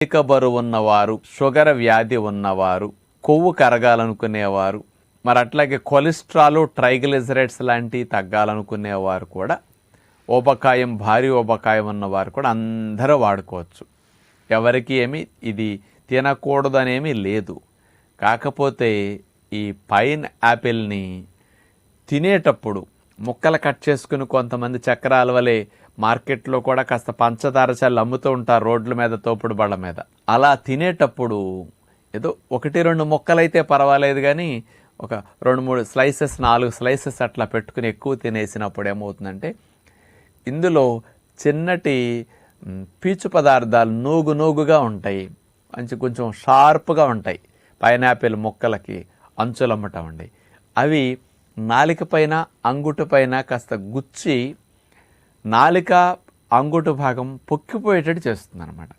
అధిక బరువు ఉన్నవారు షుగర్ వ్యాధి ఉన్నవారు కొవ్వు కరగాలనుకునేవారు మరి అట్లాగే కొలెస్ట్రాల్ ట్రైగ్లిజరైడ్స్ లాంటివి తగ్గాలనుకునేవారు కూడా ఊబకాయం భారీ ఊబకాయం ఉన్నవారు కూడా అందరూ వాడుకోవచ్చు. ఎవరికి ఏమి? ఇది తినకూడదనేమీ లేదు. కాకపోతే ఈ పైన్ యాపిల్ని తినేటప్పుడు ముక్కలు కట్ చేసుకుని కొంతమంది చక్రాల వలె మార్కెట్లో కూడా కాస్త పంచదార చల్లు అమ్ముతూ ఉంటారు రోడ్ల మీద తోపుడు బళ్ళ మీద. అలా తినేటప్పుడు ఏదో ఒకటి రెండు ముక్కలైతే పర్వాలేదు కానీ ఒక రెండు మూడు స్లైసెస్ నాలుగు స్లైసెస్ అట్లా పెట్టుకుని ఎక్కువ తినేసినప్పుడు ఏమవుతుందంటే ఇందులో చిన్నటి పీచు పదార్థాలు నూగు నూగుగా ఉంటాయి. మంచి కొంచెం షార్ప్గా ఉంటాయి. పైనాపిల్ ముక్కలకి అంచులమ్మటం అండి. అవి నాలిక పైన అంగుటు పైన కాస్త గుచ్చి నాలిక అంగుటు భాగం పొక్కిపోయేటట్టు చేస్తుంది అనమాట